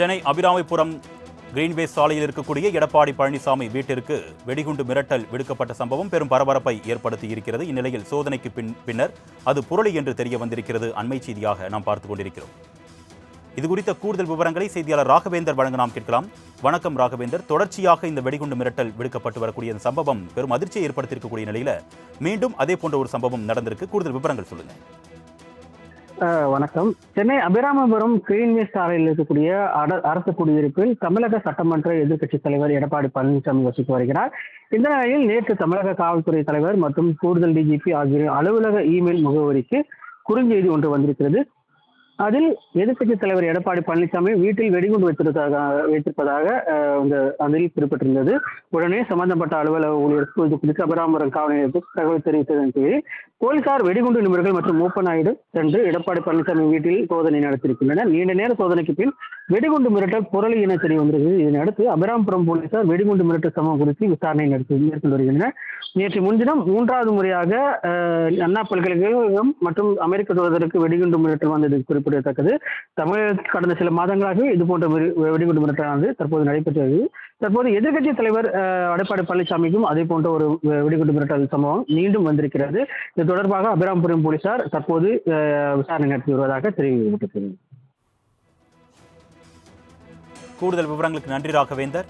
Chennai Abiramapuram Greenway சாலையில் இருக்கக்கூடிய எடப்பாடி பழனிசாமி வீட்டிற்கு வெடிகுண்டு மிரட்டல் விடுக்கப்பட்ட சம்பவம் பெரும் பரபரப்பை ஏற்படுத்தி இருக்கிறது. இந்நிலையில் சோதனைக்கு பின் பின்னர் அது புரளி என்று தெரிய வந்திருக்கிறது. அண்மை செய்தியாக நாம் பார்த்துக் கொண்டிருக்கிறோம். இது குறித்த கூடுதல் விவரங்களை செய்தியாளர் ராகவேந்தர் வழங்க நாம் கேட்கலாம். வணக்கம் ராகவேந்தர். தொடர்ச்சியாக இந்த வெடிகுண்டு மிரட்டல் விடுக்கப்பட்டு வரக்கூடிய இந்த சம்பவம் பெரும் அதிர்ச்சியை ஏற்படுத்தியிருக்கக்கூடிய நிலையில மீண்டும் அதே போன்ற ஒரு சம்பவம் நடந்திருக்கு. கூடுதல் விவரங்கள் சொல்லுங்கள் வணக்கம். சென்னை அபிராமபுரம் கிரீன்வே சாலையில் இருக்கக்கூடிய அரசு குடியிருப்பில் தமிழக சட்டமன்ற எதிர்க்கட்சித் தலைவர் எடப்பாடி பழனிசாமி வசித்து வருகிறார். இந்த நிலையில் நேற்று தமிழக காவல்துறை தலைவர் மற்றும் கூடுதல் டிஜிபி ஆகியோரின் அலுவலக இமெயில் முகவரிக்கு குறுஞ்செய்தி ஒன்று வந்திருக்கிறது. அதில் எதிர்க்கட்சித் தலைவர் எடப்பாடி பழனிசாமி வீட்டில் வெடிகுண்டு வைத்திருப்பதாக வைத்திருப்பதாக அந்த அதில் குறிப்பிட்டிருந்தது. உடனே சம்பந்தப்பட்ட அலுவலக ஊழியருக்கு இது குறித்து அபராமரம் காவல் நிலையத்துக்கு தகவல் தெரிவித்ததன் கீழ் போலீசார் வெடிகுண்டு நிபுணர்கள் மற்றும் மூப்ப நாயுடு சென்று எடப்பாடி பழனிசாமி வீட்டில் சோதனை நடத்தியிருக்கின்றனர். நீண்ட நேர சோதனைக்கு பின் வெடிகுண்டு மிரட்டல் புரளி என தெரிய இதனை இதனையடுத்து அபிராம்புரம் போலீசார் வெடிகுண்டு மிரட்டல் சம்பவம் குறித்து விசாரணை நடத்தி மேற்கொண்டு வருகின்றனர். நேற்று முன்தினம் மூன்றாவது முறையாக அண்ணா பல்கலைக்கழகம் மற்றும் அமெரிக்க தூதருக்கு வெடிகுண்டு மிரட்டல் வந்தது குறிப்பிடத்தக்கது. தமிழக கடந்த சில மாதங்களாகவே இது போன்ற வெடிகுண்டு மிரட்டலானது தற்போது நடைபெற்றது. தற்போது எதிர்க்கட்சி தலைவர் அஹ், எடப்பாடி பழனிசாமிக்கும் அதே போன்ற ஒரு வெடிகுண்டு மிரட்டல் சம்பவம் மீண்டும் வந்திருக்கிறது. இது தொடர்பாக அபிராம்புரம் போலீசார் தற்போது விசாரணை நடத்தி வருவதாக தெரிவிக்கப்பட்டிருக்கிறது. கூடுதல் விவரங்களுக்கு நன்றி ராகவேந்தர்.